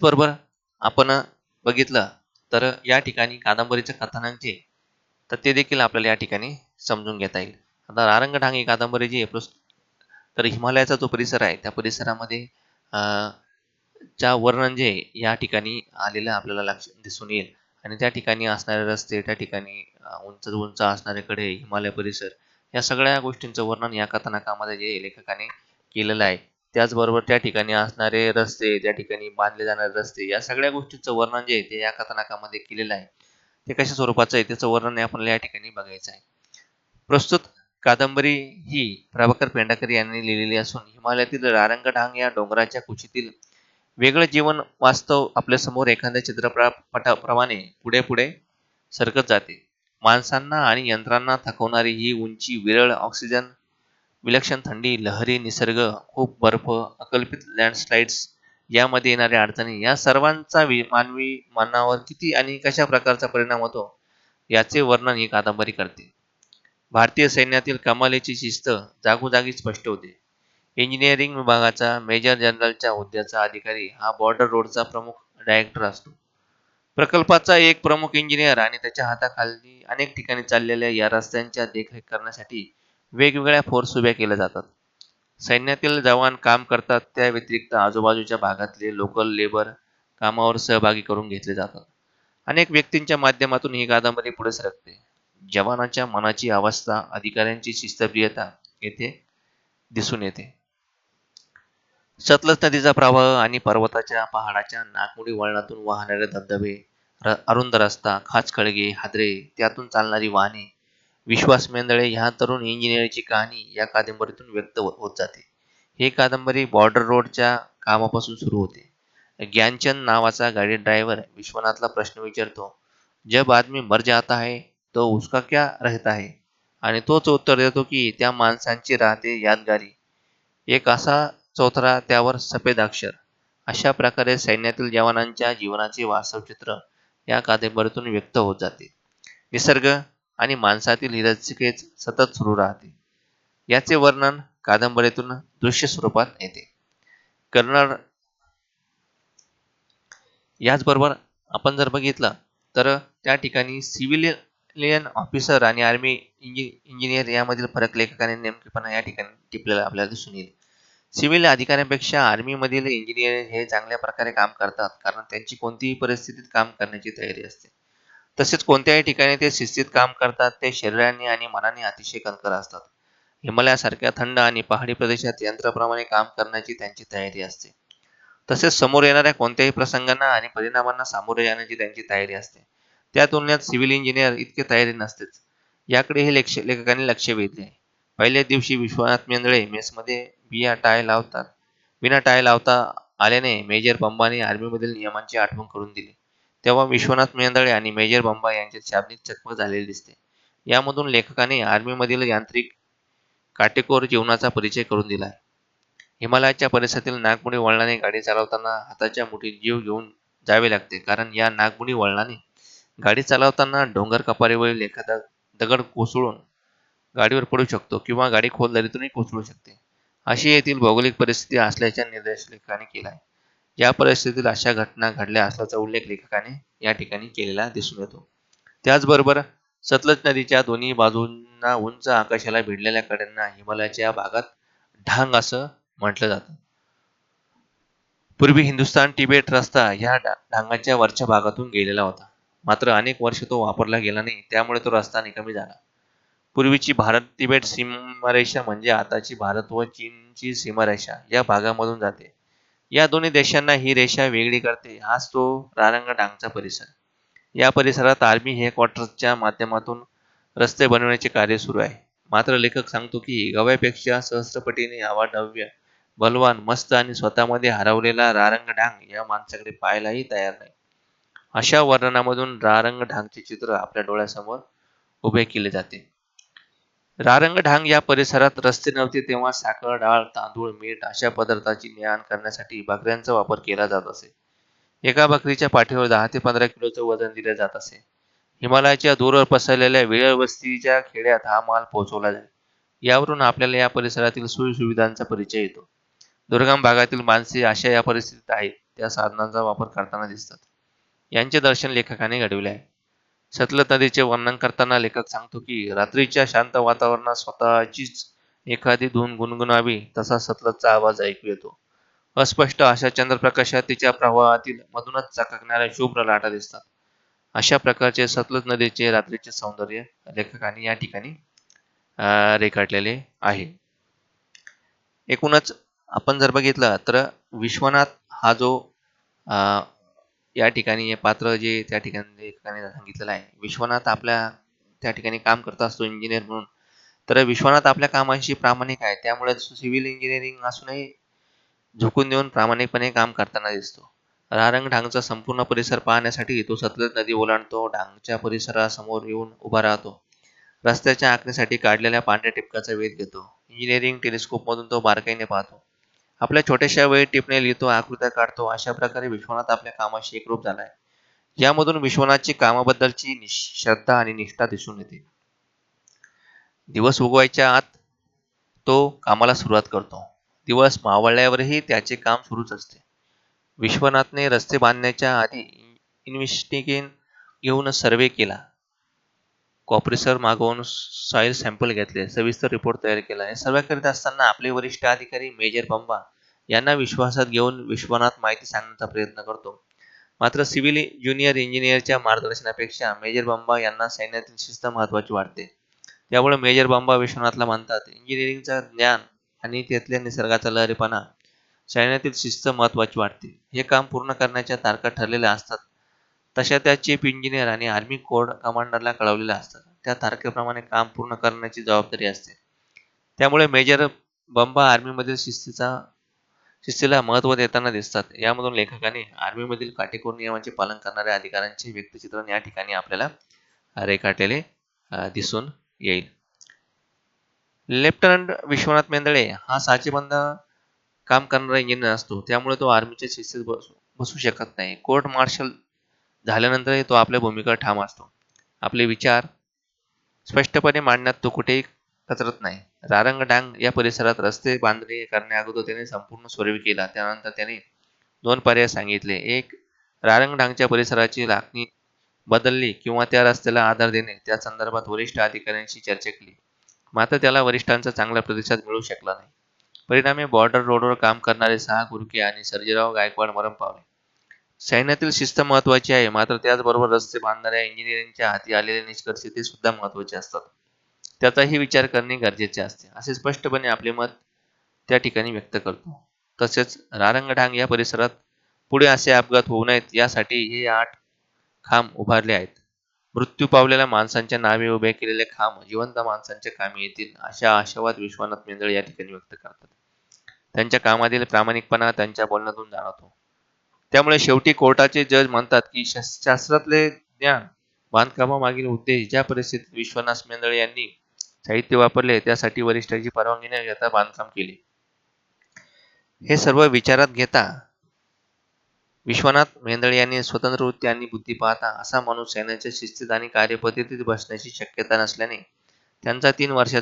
बरोबर. आपण बघितलं तर या ठिकाणी कादंबरीच्या कथानक जे तर ते देखील आपल्याला या ठिकाणी समजून घेता येईल. आता रारंगढांग ही कादंबरी जी आहे प्रस्तुत तर हिमालयाचा जो परिसर आहे त्या परिसरामध्ये च्या वर्णन जे या ठिकाणी आलेलं आपल्याला लक्ष दिसून येईल. आणि त्या ठिकाणी असणारे रस्ते त्या ठिकाणी उंच उंच असणारे कडे हिमालय परिसर या सगळ्या गोष्टींचं वर्णन या कथानकामध्ये जे लेखकाने केलेलं आहे. त्याचबरोबर त्या ठिकाणी असणारे रस्ते त्या ठिकाणी बांधले जाणारे रस्ते या सगळ्या गोष्टींचं वर्णन जे आहे ते या कथानकामध्ये केलेलं आहे. ते कशा स्वरूपाचं आहे त्याचं वर्णन आपल्याला या ठिकाणी बघायचं आहे. प्रस्तुत कादंबरी ही प्रभाकर पेंडाकर यांनी लिहिलेली असून हिमालयातील रारंगढांग या डोंगराच्या कुशीतील वेगळं जीवन वास्तव आपल्यासमोर एखाद्या चित्रपटाप्रमाणे पुढे पुढे सरकत जाते. माणसांना आणि यंत्रांना थकवणारी ही उंची विरळ ऑक्सिजन विलक्षण थंडी लहरी निसर्ग खूप बर्फ अकल्पित लँडस्लाइड्स यामध्ये येणाऱ्या अडचणी या सर्वांचा वि मानवी मनावर किती आणि कशा प्रकारचा परिणाम होतो याचे वर्णन ही कादंबरी करते. भारतीय सैन्यातील कमालीची शिस्त जागोजागी स्पष्ट होते. इंजिनिअरिंग विभागाचा मेजर जनरलच्या हुद्द्याचा अधिकारी हा बॉर्डर रोडचा प्रमुख डायरेक्टर असतो. प्रकल्पाचा एक प्रमुख इंजिनियर आणि त्याच्या हाताखाली अनेक ठिकाणी चाललेल्या या रस्त्यांच्या देखरेख करण्यासाठी वेगवेगळ्या फोर्स उभ्या केल्या जातात. सैन्यातील जवान काम करतात त्या व्यतिरिक्त आजूबाजूच्या भागातले लोकल लेबर कामावर सहभागी करून घेतले जातात. अनेक व्यक्तींच्या माध्यमातून ही कादंबरी पुढे सरकते. जवानाच्या मनाची अवस्था अधिकाऱ्यांची शिस्तप्रियता येथे दिसून येते. सतलज नदीचा प्रवाह आणि पर्वताच्या पहाडाच्या नागमोडी वळणातून वाहणारे धबधबे र अरुंद रस्ता खाचखळगे हादरे त्यातून चालणारी वाहने विश्वास मेंदळे ह्या तरुण इंजिनियरची कहाणी या कादंबरीतून व्यक्त हो-, होत जाते. ही कादंबरी बॉर्डर रोडच्या कामापासून सुरू होते. ज्ञानचंद नावाचा गाडी ड्रायव्हर विश्वनाथला प्रश्न विचारतो जब आदमी मर जाता है तो उसका क्या रहता है? आणि तोच उत्तर देतो की त्या माणसांची राहते यादगारी. एक असा चौथरा त्यावर सफेद अक्षर. अशा प्रकारे सैन्यातील जवानांच्या जीवनाचे वास्तव चित्र या कादंबरीतून व्यक्त होत जाते. निसर्ग आणि माणसातील ही सतत सुरू राहते. याचे वर्णन कादंबरीतून दृश्य स्वरूपात येते. कर्नल याचबरोबर आपण जर बघितलं तर त्या ठिकाणी सिव्हिलियन ऑफिसर आणि आर्मी इंजि इंजिनियर यामधील फरक लेखकाने नेमकेपणा या ठिकाणी टिपलेला आपल्याला दिसून येईल. सिव्हिल अधिकाऱ्यांपेक्षा आर्मीमधील इंजिनियर हे चांगल्या प्रकारे काम करतात कारण त्यांची कोणतीही परिस्थितीत काम करण्याची तयारी असते. तसेच कोणत्याही ठिकाणी ते शिस्तीत काम करतात ते शरीराने आणि मनाने अतिशय कणकर असतात. हिमालयासारख्या थंड आणि पहाडी प्रदेशात यंत्राप्रमाणे काम करण्याची त्यांची तयारी असते. तसेच समोर येणाऱ्या कोणत्याही प्रसंगांना आणि परिणामांना सामोरे जाण्याची त्यांची तयारी असते. त्या तुलनेत सिव्हिल इंजिनियर इतके तयारी नसतेच. याकडे हे लेक्ष लेखकांनी लक्ष वेधले. आहे पहिल्या दिवशी विश्वनाथ मेंदळे मेसमध्ये बिया टाय लावतात. बिना टाय लावता आल्याने मेजर पंबाने आर्मीमधील नियमांची आठवण करून दिली. तेव्हा विश्वनाथ मेंदळे आणि मेजर बंबा यांच्यात शाब्दिक चकमक झालेली दिसते. यामधून लेखकाने आर्मीमधील यांत्रिक काटेकोर जीवनाचा परिचय करून दिला. आहे हिमालयाच्या परिसरातील नागपुडी वळणाने गाडी चालवताना हाताच्या मुठीत जीव घेऊन जावे लागते. कारण या नागपुडी वळणाने गाडी चालवताना डोंगर कपारीवरील एखादा दगड कोसळून गाडीवर पडू शकतो किंवा गाडी खोल दरीतूनही कोसळू शकते. अशी येथील भौगोलिक परिस्थिती असल्याचा निर्देश लेखकाने केला आहे या परिस्थितीत अशा घटना घडल्या असल्याचा उल्लेख लेखकाने या ठिकाणी केलेला दिसून येतो. त्याचबरोबर सतलज नदीच्या दोन्ही बाजूंना उंच आकाशाला भिडलेल्या कड्यांना हिमालयाच्या भागात ढांग असं म्हटलं जातं. पूर्वी हिंदुस्थान तिबेट रस्ता ह्या ढांगाच्या वरच्या भागातून गेलेला होता. मात्र अनेक वर्ष तो वापरला गेला नाही त्यामुळे तो रस्ता निकमी झाला. पूर्वीची भारत तिबेट सीमारेषा म्हणजे आताची भारत व चीनची सीमारेषा या भागामधून जाते. या दोन्ही देशांना ही रेषा वेगळी करते. हाच तो रारंगडांगचा परिसर. या परिसरात आर्मी हेडक्वार्टर्सच्या माध्यमातून रस्ते बनवण्याचे कार्य सुरू आहे. मात्र लेखक सांगतो की गव्यापेक्षा सहस्त्रपटीने अवाढव्य बलवान मस्त आणि स्वतःमध्ये हरवलेला रारंगढांग या माणसाकडे पाहायलाही तयार नाही. अशा वर्णनामधून रारंगढांगचे चित्र आपल्या डोळ्यासमोर उभे केले जाते. रारंगढांग या परिसरात रस्ते नव्हते तेव्हा साखर डाळ तांदूळ मीठ अशा पदार्थाची ने आण करण्यासाठी बकऱ्यांचा वापर केला जात असे. एका बकरीच्या पाठीवर दहा ते पंधरा किलोचं वजन दिले जात असे. हिमालयाच्या दूरवर पसरलेल्या वेळ वस्तीच्या खेड्यात हा माल पोहोचवला जाईल. यावरून आपल्याला या परिसरातील सोयीसुविधांचा परिचय येतो. दुर्गम भागातील माणसे अशा या परिस्थितीत आहेत त्या साधनांचा वापर करताना दिसतात. यांचे दर्शन लेखकाने घडविले आहे. सतलज नदीचे वर्णन करताना लेखक सांगतो की रात्रीच्या शांत वातावरणात स्वतःचीच एखादी धून गुणगुणावी तसा सतलजचा आवाज ऐकू येतो. अस्पष्ट अशा चंद्रप्रकाशात तिच्या प्रवाहातील मधूनच चकाकणाऱ्या शुभ्र लाटा दिसतात. अशा प्रकारचे सतलज नदीचे रात्रीचे सौंदर्य लेखकाने या ठिकाणी रेखाटलेले आहे. एकूणच आपण जर बघितलं तर विश्वनाथ हा जो या ठिकाणी हे पात्र जे त्या ठिकाणी ठिकाणी सांगितलेलं आहे. विश्वनाथ आपल्या त्या ठिकाणी काम करत असतो इंजिनियर म्हणून. तर विश्वनाथ आपल्या कामांशी प्रामाणिक आहे. त्यामुळे सिव्हिल इंजिनिअरिंग असूनही झुकून देऊन प्रामाणिकपणे काम करताना दिसतो. रारंग ढांगचा संपूर्ण परिसर पाहण्यासाठी तो सतलज नदी ओलांडतो. ढांगच्या परिसरासमोर येऊन उभा राहतो. रस्त्याच्या आखणीसाठी काढलेल्या पांढऱ्या टिपकाचा वेध घेतो. इंजिनिअरिंग टेलिस्कोपमधून तो बारकाईने पाहतो. आपल्या छोट्याशा वेळी टिपणे लिहितो आकृत्या काढतो अशा प्रकारे विश्वनाथ आपल्या कामाशी एकरूप झालाय. यामधून विश्वनाथची कामाबद्दलची श्रद्धा आणि निष्ठा दिसून येते. दिवस उगवायच्या आत तो कामाला सुरुवात करतो. दिवस मावळल्यावरही त्याचे काम सुरूच असते. विश्वनाथने रस्ते बांधण्याच्या आधी इन्व्हेस्टिगेन घेऊन सर्वे केला. कॉप्रेसर मागवून सॉइल सॅम्पल घेतले सविस्तर रिपोर्ट तयार केला. हे सर्व करीत असताना आपले वरिष्ठ अधिकारी मेजर बंबा यांना विश्वासात घेऊन विश्वनाथ माहिती सांगण्याचा प्रयत्न करतो. मात्र सिव्हिल ज्युनियर इंजिनियरच्या मार्गदर्शनापेक्षा मेजर बंबा यांना सैन्यातील शिस्त महत्वाची वाटते. त्यामुळे मेजर बंबा विश्वनाथला म्हणतात इंजिनिअरिंगचं ज्ञान आणि त्यातल्या निसर्गाचा लहरीपणा सैन्यातील शिस्त महत्वाची वाटते. हे काम पूर्ण करण्याच्या तारखा ठरलेल्या असतात. तशा त्या चीफ इंजिनियर आणि आर्मी कोड कमांडरला कळवलेल्या असतात त्या तारखेप्रमाणे काम पूर्ण करण्याची जबाबदारी असते. त्यामुळे मेजर बंबा आर्मीमधील शिस्तीचा शिस्तीला महत्त्व देताना दिसतात. यामधून लेखकाने आर्मीमधील काटेकोर नियमांचे पालन करणाऱ्या अधिकाऱ्यांचे व्यक्तिचित्रण या ठिकाणी आपल्याला रेखाटलेले दिसून येईल. लेफ्टनंट विश्वनाथ मेंदळे हा साचेबंद काम करणारा इंजिनियर असतो. त्यामुळे तो आर्मीच्या शिस्तीत बसू बसू शकत नाही. कोर्ट मार्शल झाल्यानंतरही तो आपल्या भूमिका ठाम असतो. आपले विचार स्पष्टपणे मांडण्यात तो कुठेही कचरत नाही. रारंगडांग या परिसरात रस्ते बांधणी करण्याअगोदर त्याने संपूर्ण स्वरूप केला. त्यानंतर त्याने दोन पर्याय सांगितले. एक रारंगडांगच्या परिसराची लागणी बदलली किंवा त्या रस्त्याला आधार देणे. त्या संदर्भात वरिष्ठ अधिकाऱ्यांशी चर्चा केली. मात्र त्याला वरिष्ठांचा चांगला प्रतिसाद मिळू शकला नाही. परिणामी बॉर्डर रोडवर काम करणारे सहा गुरके आणि सर्जेराव गायकवाड मरण पावले. सैन्यातील शिस्त महत्वाची आहे. मात्र त्याचबरोबर रस्ते बांधणाऱ्या इंजिनिअरिंगच्या हाती आलेले निष्कर्ष ते सुद्धा महत्त्वाचे असतात. त्याचाही विचार करणे गरजेचे असते. असे स्पष्टपणे आपले मत त्या ठिकाणी व्यक्त करतो. तसेच रारंगढांग या परिसरात पुढे असे अपघात होऊ नयेत यासाठी हे आठ खांब उभारले आहेत. मृत्यू पावलेल्या माणसांच्या नावे उभे केलेले खांब जिवंत माणसांच्या कामी येतील अशा आशावाद विश्वनाथ मेंदळे या ठिकाणी व्यक्त करतात. त्यांच्या कामातील प्रामाणिकपणा त्यांच्या बोलण्यातून जाणवतो. त्यामुळे शेवटी कोर्टाचे जज म्हणतात की शास्त्रातले ज्ञान बांधकामामागील उद्देश ज्या परिस्थितीत विश्वनाथ मेंदळे यांनी साहित्य वापरले त्यासाठी वरिष्ठांची परवानगी न घेता बांधकाम केले. हे सर्व विचारात घेता विश्वनाथ मेंदळे यांनी स्वतंत्र वृत्ती आणि बुद्धी पाहता असा माणूस सैन्याच्या शिस्तीत आणि कार्यपद्धतीत बसण्याची शक्यता नसल्याने त्यांचा तीन वर्षाचा